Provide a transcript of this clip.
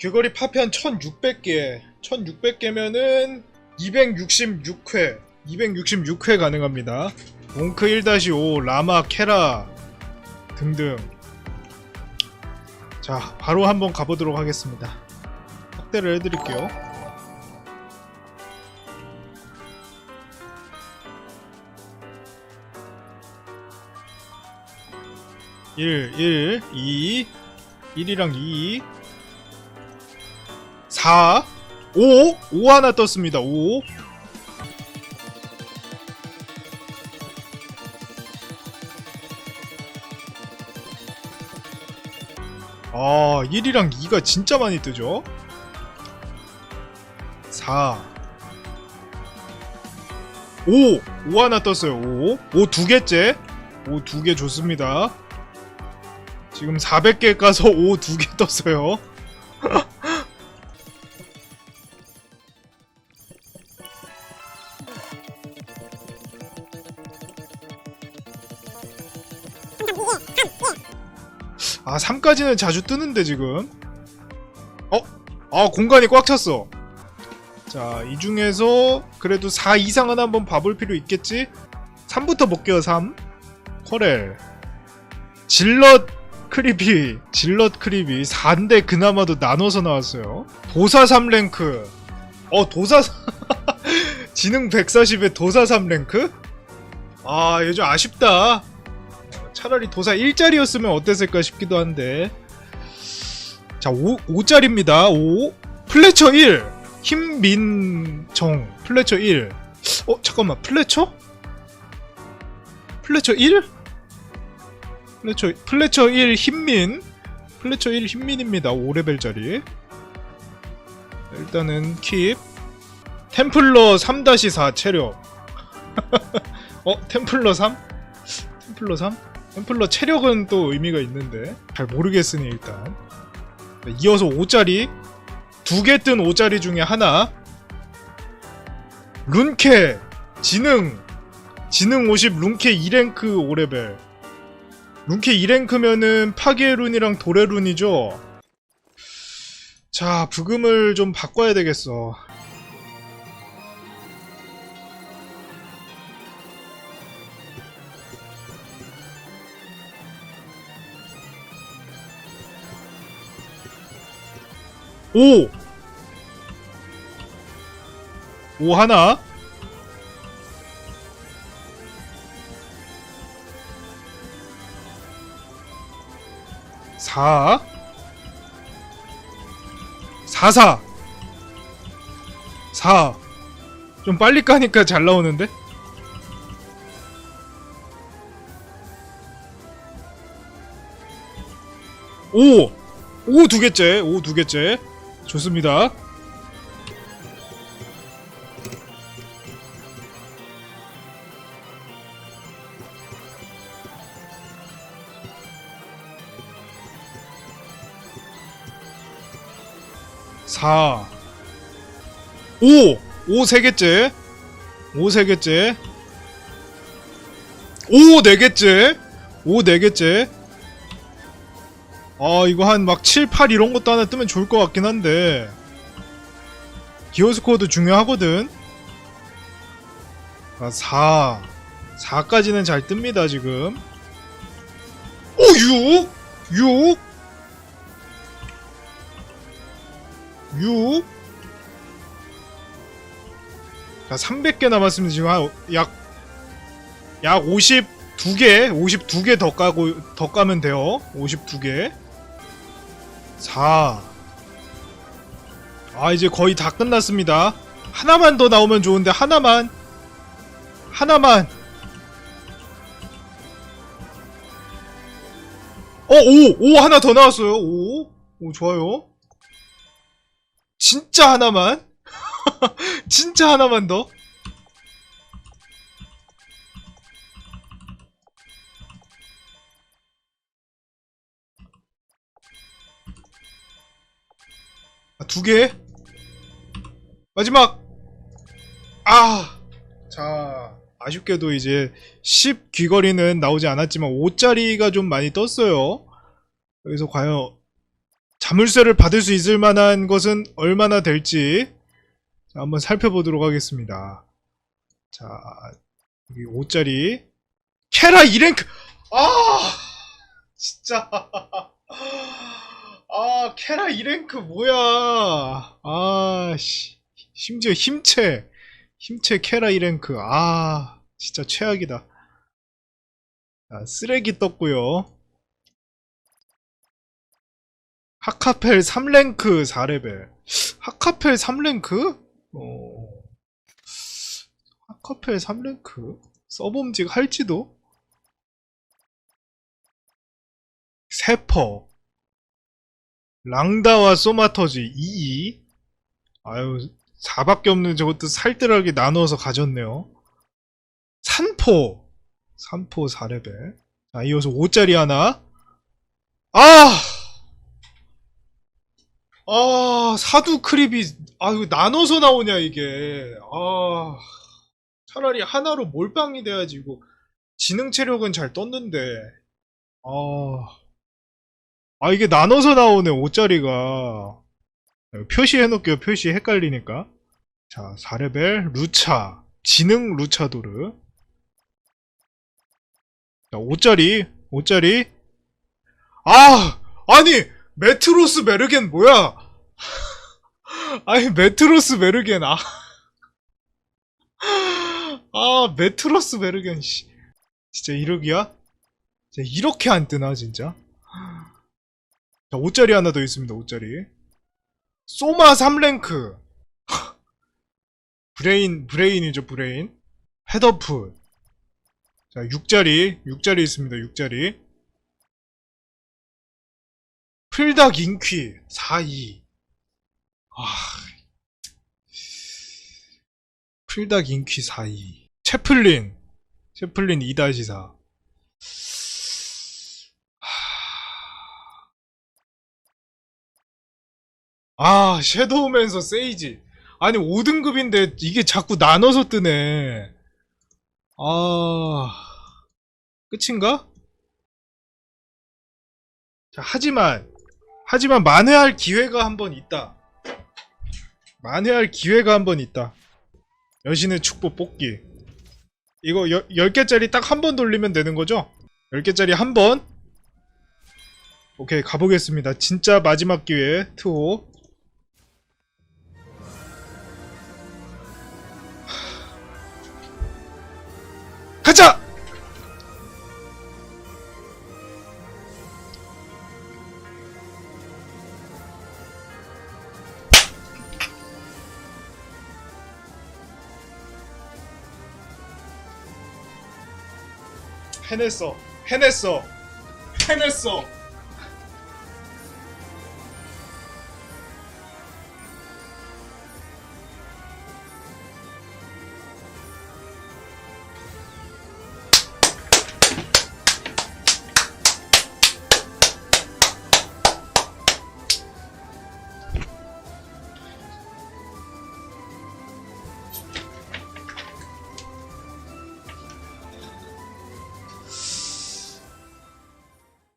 귀걸이 파편 1600개. 1600개면은 266회. 266회 가능합니다. 몽크 1-5 라마 케라 등등. 자 바로 한번 가보도록 하겠습니다. 확대를 해드릴게요. 일, 일, 이, 1이랑 2 4 5 5 하나 떴습니다. 5 아 1이랑 2가 진짜 많이 뜨죠? 4 5 5 하나 떴어요. 5 5 두 개째? 5 두 개 좋습니다. 지금 400개 까서 5 두 개 떴어요 아 3까지는 자주 뜨는데 지금. 어? 아 공간이 꽉 찼어. 자 이 중에서 그래도 4 이상은 한번 봐볼 필요 있겠지? 3부터 볼게요 3 코렐. 질럿 크리비 질럿 크리비 4인데 그나마도 나눠서 나왔어요. 도사 3랭크. 어 도사 지능 140에 도사 3랭크? 아 요즘 아쉽다 차라리 도사 1짜리였으면 어땠을까 싶기도 한데 자 5, 5짜리입니다 5 플래처 1 힘민정 플래처 1 어? 잠깐만 플래처? 플래처 1? 플래처, 플래처 1 힘민 플래처 1 힘민입니다 5레벨짜리 일단은 킵 템플러 3-4 체력 어? 템플러 3? 템플러 3? 템플러 체력은 또 의미가 있는데 잘 모르겠으니 일단. 네, 이어서 5짜리. 두 개 뜬 5짜리 중에 하나. 룬케 지능. 지능 50 룬케 2랭크 5레벨. 룬케 2랭크면은 파괴 룬이랑 도래 룬이죠? 자 부금을 좀 바꿔야 되겠어 오! 오 하나 사 사사 사 좀 빨리 까니까 잘 나오는데? 오! 오 두 개째 오 두 개째 좋습니다. 사 오! 오 세 개째. 오 세 개째. 오 네 개째. 오 네 개째 아 이거 한 막 7, 8 이런 것도 하나 뜨면 좋을 것 같긴 한데. 기어스코어도 중요하거든. 아 4, 4까지는 잘 뜹니다 지금. 오 6! 6! 6! 자 300개 남았습니다. 지금 한약약 52개? 52개 더 까고 더 까면 돼요. 52개 4. 아, 이제 거의 다 끝났습니다. 하나만 더 나오면 좋은데, 하나만. 하나만. 어, 5! 5 하나 더 나왔어요. 5. 오, 좋아요. 진짜 하나만. 진짜 하나만 더. 아, 두 개. 마지막. 아. 자, 아쉽게도 이제 10 귀걸이는 나오지 않았지만 5짜리가 좀 많이 떴어요. 여기서 과연 자물쇠를 받을 수 있을 만한 것은 얼마나 될지 자, 한번 살펴보도록 하겠습니다. 자, 여기 5짜리 캐라 2랭크 아 진짜 아 캐라 2랭크 뭐야? 아 씨. 심지어 힘체 힘체 캐라 2랭크. 아 진짜 최악이다. 자, 쓰레기 떴고요. 하카펠 3랭크 4레벨. 하카펠 3랭크? 어... 하카펠 3랭크? 써봄직 할지도? 세퍼 랑다와 소마터지 22 아유 4밖에 없는 저것도 살뜰하게 나눠서 가졌네요. 산포. 산포 4레벨 자 이어서 5짜리 하나. 아! 아 사두 크립이 아유 나눠서 나오냐 이게. 아 차라리 하나로 몰빵이 돼야지 이거. 지능 체력은 잘 떴는데. 아, 아 이게 나눠서 나오네 5짜리가. 표시해놓을게요. 표시 헷갈리니까. 자 4레벨 루차. 지능 루차도르. 자 5짜리 5짜리. 아 아니 메트로스 메르겐 뭐야? 아니 메트로스 메르겐 아. 아, 메트로스 베르겐, 씨. 진짜 이러기야? 진짜 이렇게 안 뜨나, 진짜? 자, 5짜리 하나 더 있습니다, 5짜리. 소마 3랭크. 브레인, 브레인이죠, 브레인. 헤더풀. 자, 6짜리, 6짜리 있습니다, 6짜리. 풀닥 인퀴, 4-2. 아. 풀닥 인퀴 4-2. 채플린. 채플린 2-4. 아, 섀도우맨서 세이지. 아니, 5등급인데 이게 자꾸 나눠서 뜨네. 아, 끝인가? 자, 하지만, 하지만 만회할 기회가 한 번 있다. 만회할 기회가 한 번 있다. 여신의 축복 뽑기. 이거 여, 10개짜리 딱 한 번 돌리면 되는 거죠? 10개짜리 한 번. 오케이, 가보겠습니다. 진짜 마지막 기회, 트호. 가자! 해냈어. 해냈어. 해냈어.